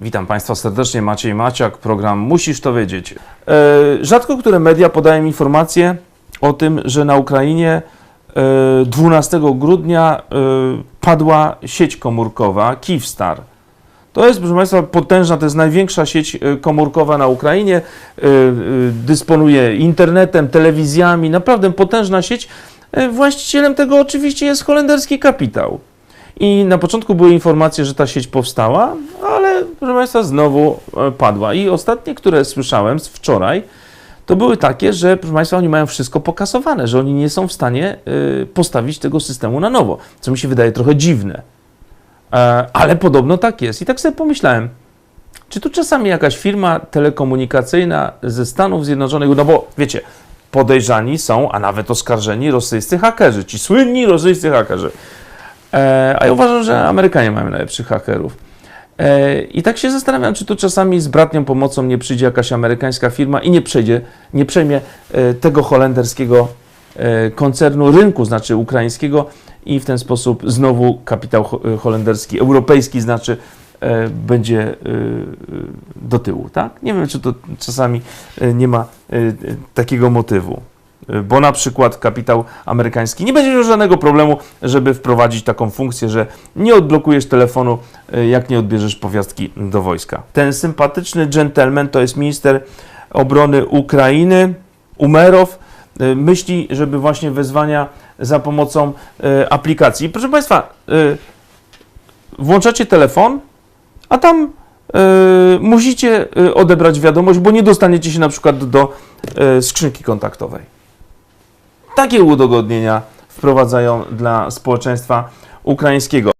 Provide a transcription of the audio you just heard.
Witam Państwa serdecznie, Maciej Maciak, program Musisz to wiedzieć. E, rzadko które media podają informacje o tym, że na Ukrainie e, 12 grudnia e, padła sieć komórkowa Kyivstar. To jest, proszę Państwa, potężna, to jest największa sieć e, komórkowa na Ukrainie. E, e, Dysponuje internetem, telewizjami, naprawdę potężna sieć. E, Właścicielem tego oczywiście jest holenderski kapitał. I na początku były informacje, że ta sieć powstała, proszę Państwa, znowu e, padła. I ostatnie, które słyszałem z wczoraj, to były takie, że proszę Państwa, oni mają wszystko pokasowane, że oni nie są w stanie y, postawić tego systemu na nowo, co mi się wydaje trochę dziwne. E, ale podobno tak jest. I tak sobie pomyślałem, czy tu czasami jakaś firma telekomunikacyjna ze Stanów Zjednoczonych, no bo wiecie, podejrzani są, a nawet oskarżeni rosyjscy hakerzy, ci słynni rosyjscy hakerzy. E, a ja uważam, że Amerykanie mają najlepszych hakerów. E, I tak się zastanawiam, czy tu czasami z bratnią pomocą nie przyjdzie jakaś amerykańska firma i nie przejdzie, nie przejmie e, tego holenderskiego e, koncernu rynku, znaczy ukraińskiego, i w ten sposób znowu kapitał ho- holenderski, europejski, znaczy będzie do tyłu, tak? Nie wiem, czy to czasami nie ma takiego motywu. E, Bo na przykład kapitał amerykański nie będzie miał żadnego problemu, żeby wprowadzić taką funkcję, że nie odblokujesz telefonu, e, jak nie odbierzesz powiastki do wojska. Ten sympatyczny gentleman to jest minister obrony Ukrainy, Umerow, e, myśli, żeby właśnie wezwania za pomocą aplikacji. Proszę Państwa, włączacie telefon, a tam musicie odebrać wiadomość, bo nie dostaniecie się na przykład do skrzynki kontaktowej. Takie udogodnienia wprowadzają dla społeczeństwa ukraińskiego.